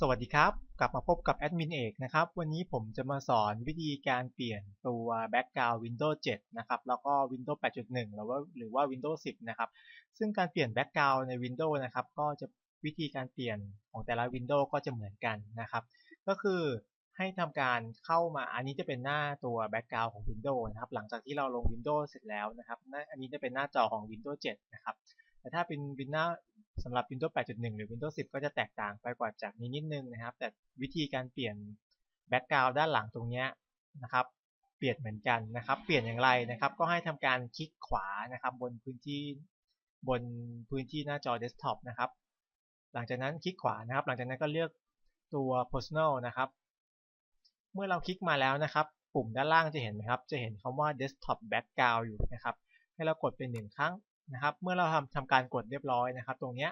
สวัสดีครับ กลับมาพบกับแอดมินเอกนะครับ วันนี้ผมจะมาสอนวิธีการเปลี่ยนตัว Background Windows 7 นะครับ แล้วก็ Windows 8.1 หรือว่าหรือว่า Windows 10 นะครับ ซึ่งการเปลี่ยน Background ใน Windows นะครับ ก็จะวิธีการเปลี่ยนของแต่ละ Windows ก็จะเหมือนกันนะครับ ก็คือให้ทำการเข้ามา อันนี้จะเป็นหน้าตัว Background ของ Windows นะครับ หลังจากที่เราลง Windows เสร็จแล้วนะครับ อันนี้จะเป็นหน้าจอของ Windows 7 นะครับแต่ถ้าเป็น Windows สำหรับ Windows 8.1 หรือ Windows 10 ก็จะแตกต่างไปกว่าจากนี้นิดนึงนะครับ แต่วิธีการเปลี่ยนแบ็กกราวด์ด้านหลังตรงนี้นะครับ เปลี่ยนเหมือนกันนะครับ เปลี่ยนอย่างไรนะครับ ก็ให้ทำการคลิกขวานะครับ บนพื้นที่บนพื้นที่หน้าจอเดสก์ท็อปนะครับ หลังจากนั้นคลิกขวานะครับ หลังจากนั้นก็เลือกตัว personal นะครับ เมื่อเราคลิกมาแล้วนะครับ ปุ่มด้านล่างจะเห็นไหมครับ จะเห็นคำว่า desktop background อยู่นะครับ ให้เรากดเป็นหนึ่งครั้ง นะครับ เมื่อเราทำทำการกดเรียบร้อยนะครับ ตรงเนี้ย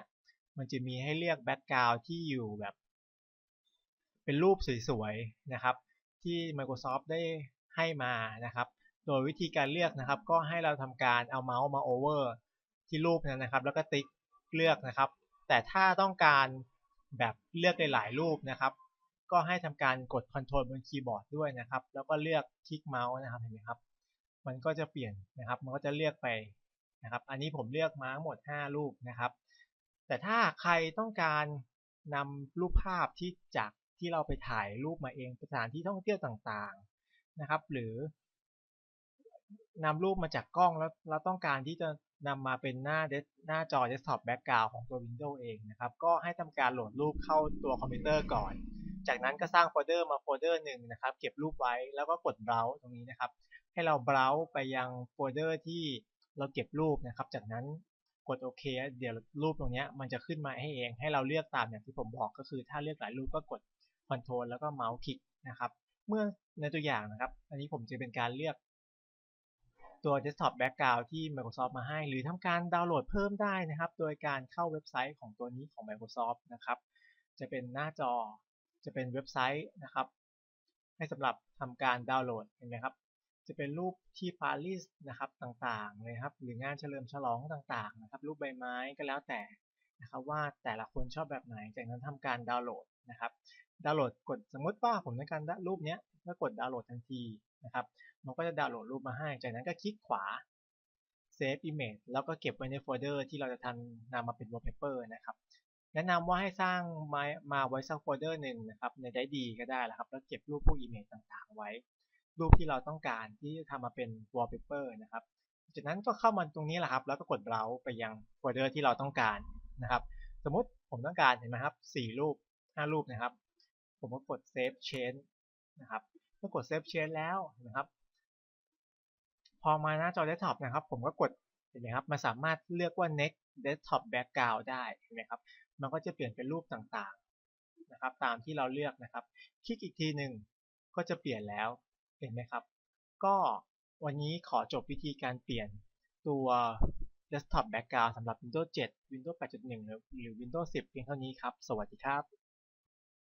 มันจะมีให้เลือกแบ็กกราวด์ที่อยู่แบบ เป็นรูปสวยๆนะครับ ที่ Microsoft ได้ให้มานะครับ โดยวิธีการเลือกนะครับ ก็ให้เราทำการเอาเมาส์มาโอเวอร์ที่รูปนั้นนะครับ แล้วก็ติ๊กเลือกนะครับ แต่ถ้าต้องการแบบเลือกหลายๆรูปนะครับ ก็ให้ทำการกดคอนโทรลบนคีย์บอร์ดด้วยนะครับ แล้วก็เลือกคลิกเมาส์นะครับเห็นไหมครับ มันก็จะเปลี่ยนนะครับ มันก็จะเลือกไป นะครับ อันนี้ผมเลือกมาทั้งหมด 5 รูปนะครับ แต่ถ้าใครต้องการนำรูปภาพที่จากที่เราไปถ่ายรูปมาเองสถานที่ท่องเที่ยวต่างๆนะครับ หรือนำรูปมาจากกล้องแล้วเราต้องการที่จะนำมาเป็นหน้าหน้าจอ desktop background ของตัว Windows เองนะครับ ก็ให้ทำการโหลดรูปเข้าตัวคอมพิวเตอร์ก่อน จากนั้นก็สร้างโฟลเดอร์มาโฟลเดอร์หนึ่งนะครับ เก็บรูปไว้แล้วก็กด browse ตรงนี้นะครับ ให้เรา browse ไปยังโฟลเดอร์ที่ เราเก็บรูปนะครับ จากนั้นกดโอเค เดี๋ยวรูปตรงนี้มันจะขึ้นมาให้เอง ให้เราเลือกตามอย่างที่ผมบอกก็คือ ถ้าเลือกหลายรูปก็กดคอนโทรลแล้วก็เมาส์คลิกนะครับ เมื่อในตัวอย่างนะครับ อันนี้ผมจะเป็นการเลือกตัว desktop background ที่ Microsoft มาให้ หรือทำการดาวน์โหลดเพิ่มได้นะครับ โดยการเข้าเว็บไซต์ของตัวนี้ของ Microsoft นะครับ จะเป็นหน้าจอ จะเป็นเว็บไซต์นะครับ ให้สำหรับทำการดาวน์โหลด เห็นไหมครับ จะเป็นรูปที่ปารีสนะครับต่างๆเลยครับ หรืองานเฉลิมฉลองต่างๆนะครับ รูปใบไม้ก็แล้วแต่นะครับว่าแต่ละคนชอบแบบไหน จากนั้นทำการดาวน์โหลดนะครับ ดาวน์โหลดกดสมมติว่าผมต้องการรูปนี้ก็กดดาวน์โหลดทันทีนะครับมันก็จะดาวน์โหลดรูปมาให้ จากนั้นก็คลิกขวา Save Image แล้วก็เก็บไว้ในโฟลเดอร์ที่เราจะทำนำมาเป็น wallpaper นะครับแนะนำว่าให้สร้างมามาไว้สักโฟลเดอร์หนึ่งนะครับในได้ดีก็ได้แหล้วครับแล้วเก็บรูปพวกอิมเมจต่างๆไว้ รูปที่เราต้องการที่จะทำมาเป็น wallpaper นะครับ จากนั้นก็เข้ามาตรงนี้แหละครับ แล้วก็กด browse ไปยังโฟลเดอร์ที่เราต้องการนะครับ สมมุติผมต้องการเห็นไหมครับ 4 รูป 5 รูปนะครับ ผมก็กด save change นะครับเมื่อกด save change แล้วนะครับ พอมาหน้าจอ desktop นะครับ ผมก็กดเห็นไหมครับมันสามารถเลือกว่า next desktop background ได้เห็นไหมครับ มันก็จะเปลี่ยนเป็นรูปต่างๆนะครับ ตามที่เราเลือกนะครับ คลิกอีกทีหนึ่งก็จะเปลี่ยนแล้ว เห็นไหมครับ ก็วันนี้ขอจบวิธีการเปลี่ยนตัว desktop background สำหรับ Windows 7 Windows 8.1 หรือ Windows 10 เพียงเท่านี้ครับ สวัสดีครับ